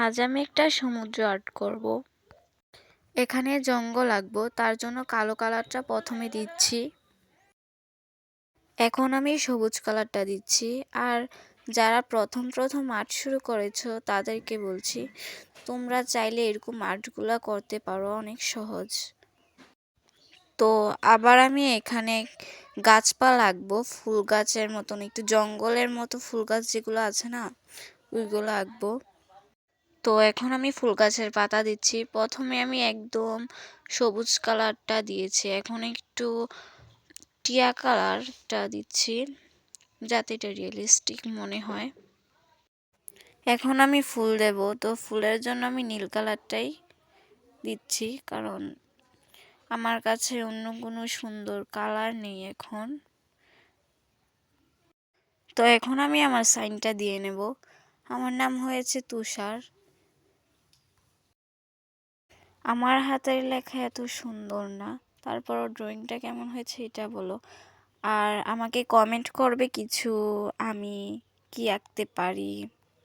আজ আমি একটা সমুদ্র আর্ট করব। এখানে জঙ্গল আঁকবো, তার জন্য কালো কালারটা প্রথমে দিচ্ছি। এখন আমি সবুজ কালারটা দিচ্ছি, আর যারা প্রথম প্রথম আর্ট শুরু করেছ তাদেরকে বলছি, তোমরা চাইলে এরকম আর্টগুলো করতে পারো, অনেক সহজ। তো আবার আমি এখানে গাছপালা আঁকবো, ফুল গাছের মতন, একটু জঙ্গলের মতো ফুল গাছ যেগুলো আছে না, ওইগুলো আঁকবো। তো এখন আমি ফুল গাছের পাতা দিচ্ছি। প্রথমে আমি একদম সবুজ কালারটা দিয়েছি। এখন একটু টিয়া কালারটা দিচ্ছি, যাতে এটা রিয়েলিস্টিক মনে হয়। এখন আমি ফুল দেব। তো ফুলের জন্য আমি নীল কালারটাই দিচ্ছি, কারণ আমার কাছে অন্য কোনো সুন্দর কালার নেই এখন। তো এখন আমি আমার সাইনটা দিয়ে নেব। আমার নাম হয়েছে তুষার। আমার হাতের লেখা এত সুন্দর না। তারপরও ড্রয়িংটা কেমন হয়েছে এটা বলো। আর আমাকে কমেন্ট করবে কিছু আমি কি আঁকতে পারি।